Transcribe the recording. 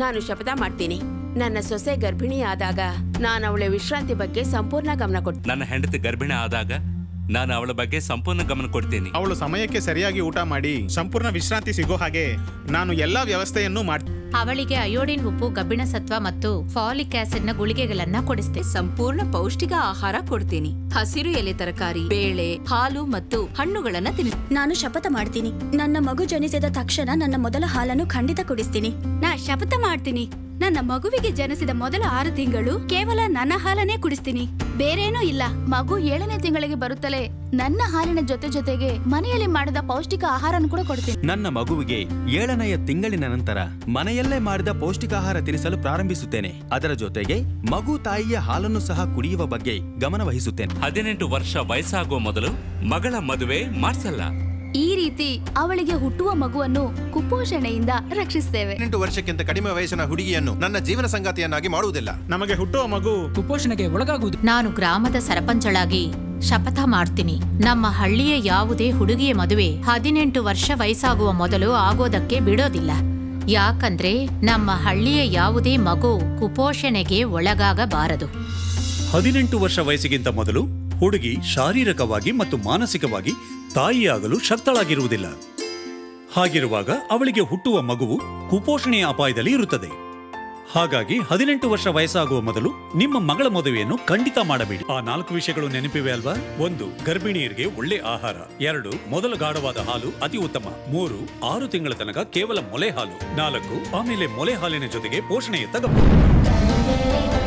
ನಾನು ಶಪಥ ಮಾಡ್ತೀನಿ. ನನ್ನ ಸೊಸೆ ಗರ್ಭಿಣಿ ಆದಾಗ ನಾನು ಅವಳ ವಿಶ್ರಾಂತಿ ಬಗ್ಗೆ ಸಂಪೂರ್ಣ ಗಮನ ಕೊಡ್ತೀನಿ. ನನ್ನ ಹೆಂಡತಿ ಗರ್ಭಿಣಿ ಆದಾಗ ನಾನು ಅವಳ ಬಗ್ಗೆ ಸಂಪೂರ್ಣ ಗಮನ ಕೊಡ್ತೀನಿ. ಅವಳು ಸಮಯಕ್ಕೆ ಸರಿಯಾಗಿ ಊಟ ಮಾಡಿ ಸಂಪೂರ್ಣ ವಿಶ್ರಾಂತಿ ಸಿಗೋ ಹಾಗೆ ನಾನು ಎಲ್ಲಾ ವ್ಯವಸ್ಥೆಯನ್ನು ಮಾಡ್ತೀನಿ. ಅವಳಿಗೆ ಅಯೋಡಿನ್ ಉಪ್ಪು ಕಬ್ಬಿಣ ಸತ್ವ ಮತ್ತು ಫಾಲಿಕ್ ಆಸಿಡ್ನ ಗುಳಿಗೆಗಳನ್ನ ಕೊಡಿಸ್ತೆ ಸಂಪೂರ್ಣ ಪೌಷ್ಟಿಕ ಆಹಾರ ಕೊಡ್ತೀನಿ. ಹಸಿರು ಎಲೆ ತರಕಾರಿ ಬೇಳೆ ಹಾಲು ಮತ್ತು ಹಣ್ಣುಗಳನ್ನ ತಿನ್ನಿ. ನಾನು ಶಪಥ ಮಾಡ್ತೀನಿ. ನನ್ನ ಮಗು ಜನಿಸಿದ ತಕ್ಷಣ ನನ್ನ ಮೊದಲ ಹಾಲನ್ನು ಖಂಡಿತ ಕುಡಿಸ್ತೀನಿ. ನಾ ಶಪಥ ಮಾಡ್ತೀನಿ. ನನ್ನ ಮಗುವಿಗೆ ಜನಿಸಿದ ಮೊದಲ ಆರು ತಿಂಗಳು ಕೇವಲ ನನ್ನ ಹಾಲನ್ನೇ ಕುಡಿಸ್ತೀನಿ. ಬೇರೇನೂ ಇಲ್ಲ. ಮಗು ಏಳನೇ ತಿಂಗಳಿಗೆ ಬರುತ್ತಲೇ ನನ್ನ ಹಾಲಿನ ಜೊತೆ ಜೊತೆಗೆ ಮನೆಯಲ್ಲಿ ಮಾಡಿದ ಪೌಷ್ಟಿಕ ಆಹಾರನ ಕೂಡ ಕೊಡ್ತೀನಿ. ನನ್ನ ಮಗುವಿಗೆ ಏಳನೆಯ ತಿಂಗಳಿನ ನಂತರ ಮನೆಯಲ್ಲೇ ಮಾಡಿದ ಪೌಷ್ಟಿಕ ಆಹಾರ ತಿನ್ನಿಸಲು ಪ್ರಾರಂಭಿಸುತ್ತೇನೆ. ಅದರ ಜೊತೆಗೆ ಮಗು ತಾಯಿಯ ಹಾಲನ್ನು ಸಹ ಕುಡಿಯುವ ಬಗ್ಗೆ ಗಮನ ವಹಿಸುತ್ತೇನೆ ಹದಿನೆಂಟು ವರ್ಷ ವಯಸ್ಸಾಗುವ ಮೊದಲು ಮಗಳ ಮದುವೆ ಮಾಡ್ಸಲ್ಲ. ಈ ರೀತಿ ಅವಳಿಗೆ ಹುಟ್ಟುವ ಮಗುವನ್ನು ಕುಪೋಷಣೆಯಿಂದ ರಕ್ಷಿಸುತ್ತೇವೆ. ಹದಿನೆಂಟು ವರ್ಷಕ್ಕಿಂತ ಕಡಿಮೆ ವಯಸ್ಸಿನ ಹುಡುಗಿಯನ್ನು ನನ್ನ ಜೀವನ ಸಂಗಾತಿಯನ್ನಾಗಿ ಮಾಡುವುದಿಲ್ಲ. ನಮಗೆ ಹುಟ್ಟುವ ಮಗು ಕುಪೋಷಣೆಗೆ ಒಳಗಾಗುವುದು. ನಾನು ಗ್ರಾಮದ ಸರಪಂಚಳಾಗಿ ಶಪಥ ಮಾಡ್ತೀನಿ. ನಮ್ಮ ಹಳ್ಳಿಯ ಯಾವುದೇ ಹುಡುಗಿಯ ಮದುವೆ ಹದಿನೆಂಟು ವರ್ಷ ವಯಸ್ಸಾಗುವ ಮೊದಲು ಆಗೋದಕ್ಕೆ ಬಿಡೋದಿಲ್ಲ. ಯಾಕಂದ್ರೆ ನಮ್ಮ ಹಳ್ಳಿಯ ಯಾವುದೇ ಮಗು ಕುಪೋಷಣೆಗೆ ಒಳಗಾಗಬಾರದು. ಹದಿನೆಂಟು ವರ್ಷ ವಯಸ್ಸಿಗಿಂತ ಮೊದಲು ಹುಡುಗಿ ಶಾರೀರಿಕವಾಗಿ ಮತ್ತು ಮಾನಸಿಕವಾಗಿ ತಾಯಿಯಾಗಲು ಶಕ್ತಳಾಗಿರುವುದಿಲ್ಲ. ಹಾಗಿರುವಾಗ ಅವಳಿಗೆ ಹುಟ್ಟುವ ಮಗುವು ಕುಪೋಷಣೆಯ ಅಪಾಯದಲ್ಲಿ ಇರುತ್ತದೆ. ಹಾಗಾಗಿ ಹದಿನೆಂಟು ವರ್ಷ ವಯಸ್ಸಾಗುವ ಮೊದಲು ನಿಮ್ಮ ಮಗಳ ಮದುವೆಯನ್ನು ಖಂಡಿತ ಮಾಡಬೇಡಿ. ಆ ನಾಲ್ಕು ವಿಷಯಗಳು ನೆನಪಿವೆ ಅಲ್ವಾ? ಒಂದು ಗರ್ಭಿಣಿಯರಿಗೆ ಒಳ್ಳೆ ಆಹಾರ. ಎರಡು, ಮೊದಲ ಗಾಢವಾದ ಹಾಲು ಅತಿ ಉತ್ತಮ. ಮೂರು, ಆರು ತಿಂಗಳ ತನಕ ಕೇವಲ ಮೊಲೆ ಹಾಲು. ನಾಲ್ಕು, ಆಮೇಲೆ ಮೊಲೆ ಹಾಲಿನ ಜೊತೆಗೆ ಪೋಷಣೆಯ ಗಮನ